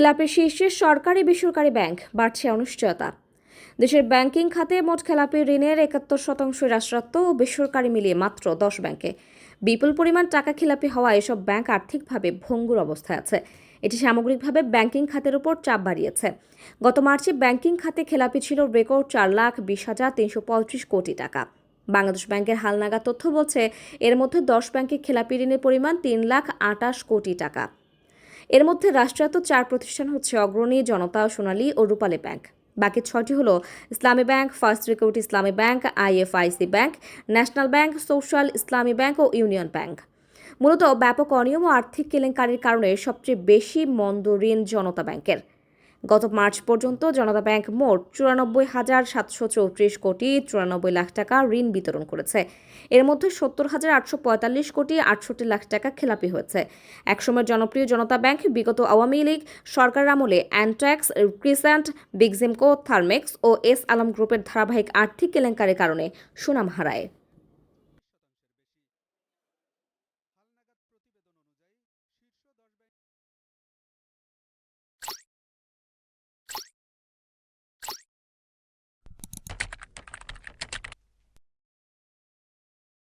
খেলাপের শীর্ষে সরকারি বেসরকারি ব্যাংক বাড়ছে অনিশ্চয়তা। দেশের ব্যাংকিং খাতে মোট খেলাপি ঋণের একাত্তর শতাংশ রাষ্ট্রায়ত্ত ও বেসরকারি মিলিয়ে মাত্র দশ ব্যাংকে। বিপুল পরিমাণ টাকা খেলাপি হওয়া এসব ব্যাংক আর্থিকভাবে ভঙ্গুর অবস্থায় আছে। এটি সামগ্রিকভাবে ব্যাংকিং খাতের উপর চাপ বাড়িয়েছে। গত মার্চে ব্যাংকিং খাতে খেলাপি ছিল রেকর্ড চার লাখ বিশ হাজার তিনশো পঁয়ত্রিশ কোটি টাকা। বাংলাদেশ ব্যাংকের হালনাগা তথ্য বলছে, এর মধ্যে দশ ব্যাংকে খেলাপি ঋণের পরিমাণ তিন লাখ আটাশ কোটি টাকা। এর মধ্যে রাষ্ট্রায়ত্ত চার প্রতিষ্ঠান হচ্ছে অগ্রণী জনতা, সোনালী ও রূপালী ব্যাংক। বাকি ছয়টি হলো Islami bank, first security Islami bank, IFIC bank, national bank, social Islami bank ও ইউনিয়ন ব্যাংক। মূলত ব্যাপক অনিয়ম ও আর্থিক কেলেঙ্কারির কারণে সবচেয়ে বেশি মন্দ ঋণ জনতা ব্যাংকের। গত মার্চ পর্যন্ত জনতা ব্যাংক মোট চুরানব্বই হাজার সাতশো চৌত্রিশ কোটি চুরানব্বই লাখ টাকা ঋণ বিতরণ করেছে। এর মধ্যে সত্তর হাজার আটশো পঁয়তাল্লিশ কোটি আটষট্টি লাখ টাকা খেলাপি হয়েছে। একসময় জনপ্রিয় জনতা ব্যাংক বিগত আওয়ামী লীগ, সরকার আমলে অ্যান্ট্যাক্স, ক্রিসেন্ট বিগজিমকো থার্মেক্স ও এস আলম গ্রুপের ধারাবাহিক আর্থিক কেলেঙ্কারির কারণে সুনাম হারায়।